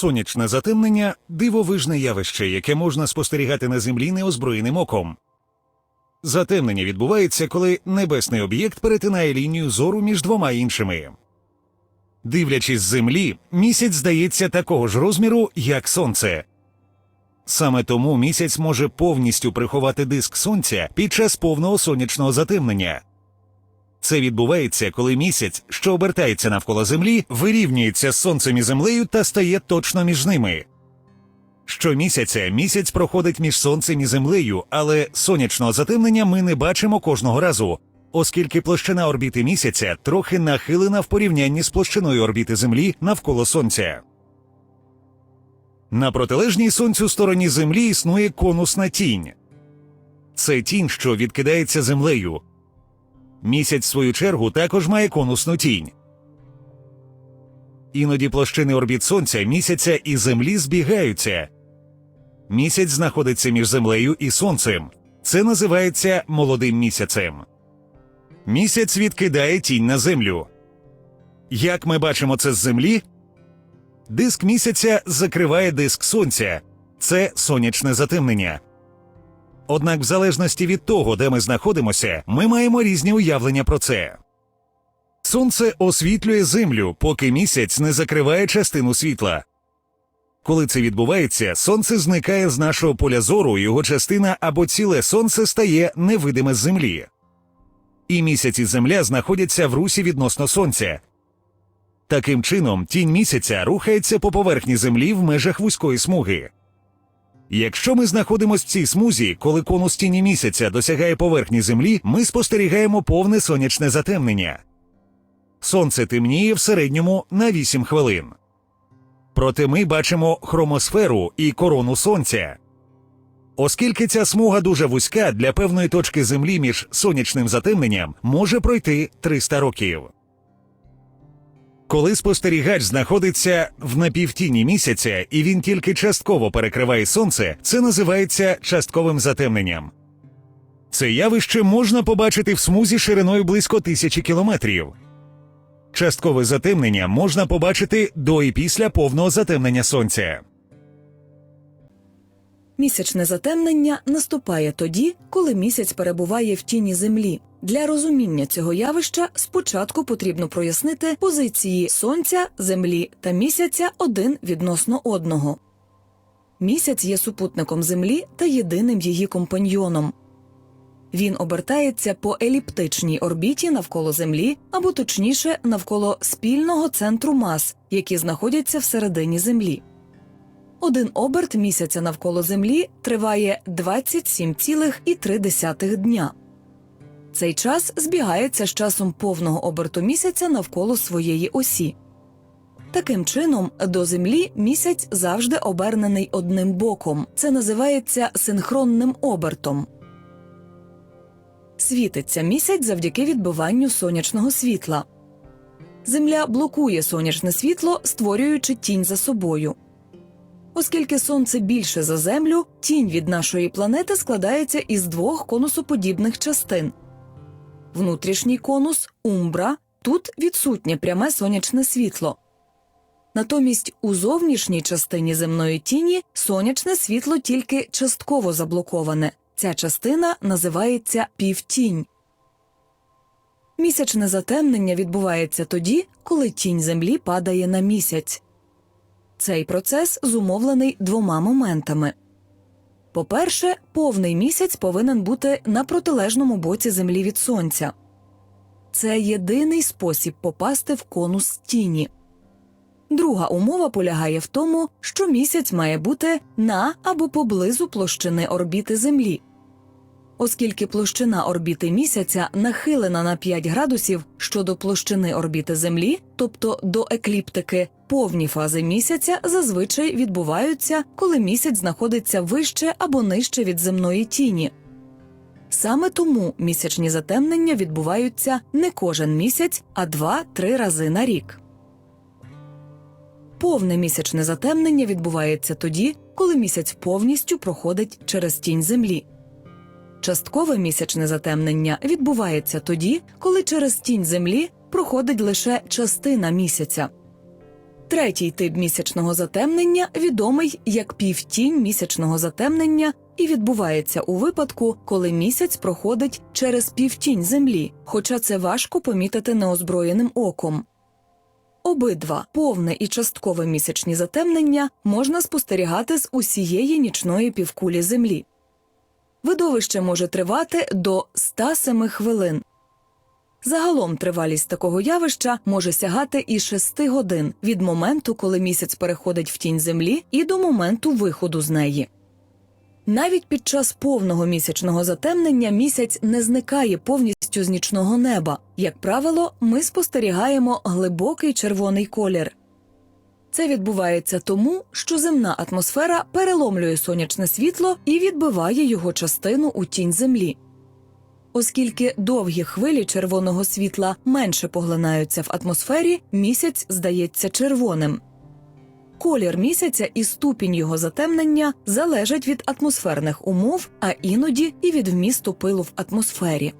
Сонячне затемнення дивовижне явище, яке можна спостерігати на землі неозброєним оком. Затемнення відбувається, коли небесний об'єкт перетинає лінію зору між двома іншими. Дивлячись з землі, місяць здається такого ж розміру, як сонце. Саме тому місяць може повністю приховати диск сонця під час повного сонячного затемнення. Це відбувається, коли місяць, що обертається навколо Землі, вирівнюється з сонцем і землею та стає точно між ними. Щомісяця місяць проходить між сонцем і землею, але сонячного затемнення ми не бачимо кожного разу, оскільки площина орбіти місяця трохи нахилена в порівнянні з площиною орбіти Землі навколо Сонця. На протилежній сонцю стороні Землі існує конусна тінь. Це тінь, що відкидається землею. Місяць, в свою чергу, також має конусну тінь. Іноді площини орбіт Сонця, місяця і Землі збігаються. Місяць знаходиться між Землею і Сонцем. Це називається молодим місяцем. Місяць відкидає тінь на Землю. Як ми бачимо це з Землі? Диск місяця закриває диск Сонця. Це сонячне затемнення. Однак, в залежності від того, де ми знаходимося, ми маємо різні уявлення про це. Сонце освітлює землю, поки місяць не закриває частину світла. Коли це відбувається, сонце зникає з нашого поля зору, його частина або ціле сонце стає невидиме з землі. І місяць і земля знаходяться в русі відносно сонця. Таким чином, тінь місяця рухається по поверхні землі в межах вузької смуги. Якщо ми знаходимося в цій смузі, коли конус тіні місяця досягає поверхні землі, ми спостерігаємо повне сонячне затемнення. Сонце темніє в середньому на 8 хвилин. Проте ми бачимо хромосферу і корону сонця. Оскільки ця смуга дуже вузька, для певної точки землі між сонячним затемненням може пройти 300 років. Коли спостерігач знаходиться в напівтіні місяця і він тільки частково перекриває сонце, це називається частковим затемненням. Це явище можна побачити в смузі шириною близько тисячі кілометрів. Часткове затемнення можна побачити до і після повного затемнення сонця. Місячне затемнення наступає тоді, коли місяць перебуває в тіні землі. Для розуміння цього явища спочатку потрібно прояснити позиції сонця, землі та місяця один відносно одного. Місяць є супутником землі та єдиним її компаньйоном. Він обертається по еліптичній орбіті навколо Землі, або точніше навколо спільного центру мас, які знаходяться всередині Землі. Один оберт місяця навколо Землі триває 27,3 дня. Цей час збігається з часом повного оберту місяця навколо своєї осі. Таким чином, до Землі місяць завжди обернений одним боком. Це називається синхронним обертом. Світиться місяць завдяки відбиванню сонячного світла. Земля блокує сонячне світло, створюючи тінь за собою. Оскільки сонце більше за землю, тінь від нашої планети складається із двох конусоподібних частин. Внутрішній конус умбра тут відсутнє пряме сонячне світло. Натомість у зовнішній частині земної тіні сонячне світло тільки частково заблоковане. Ця частина називається півтінь. Місячне затемнення відбувається тоді, коли тінь землі падає на місяць. Цей процес зумовлений двома моментами. По-перше, повний місяць повинен бути на протилежному боці землі від сонця. Це єдиний спосіб попасти в конус тіні. Друга умова полягає в тому, що місяць має бути на або поблизу площини орбіти Землі. Оскільки площина орбіти місяця нахилена на 5 градусів щодо площини орбіти Землі, тобто до екліптики, повні фази місяця зазвичай відбуваються, коли місяць знаходиться вище або нижче від земної тіні. Саме тому місячні затемнення відбуваються не кожен місяць, а 2-3 рази на рік. Повне місячне затемнення відбувається тоді, коли місяць повністю проходить через тінь землі. Часткове місячне затемнення відбувається тоді, коли через тінь землі проходить лише частина місяця. Третій тип місячного затемнення відомий як півтінь місячного затемнення і відбувається у випадку, коли місяць проходить через півтінь землі, хоча це важко помітити неозброєним оком. Обидва повне і часткове місячні затемнення можна спостерігати з усієї нічної півкулі землі. Видовище може тривати до 107 хвилин. Загалом тривалість такого явища може сягати і 6 годин від моменту, коли місяць переходить в тінь землі, і до моменту виходу з неї. Навіть під час повного місячного затемнення місяць не зникає повністю з нічного неба. Як правило, ми спостерігаємо глибокий червоний колір. Це відбувається тому, що земна атмосфера переломлює сонячне світло і відбиває його частину у тінь землі. Оскільки довгі хвилі червоного світла менше поглинаються в атмосфері, місяць здається червоним. Колір місяця і ступінь його затемнення залежать від атмосферних умов, а іноді і від вмісту пилу в атмосфері.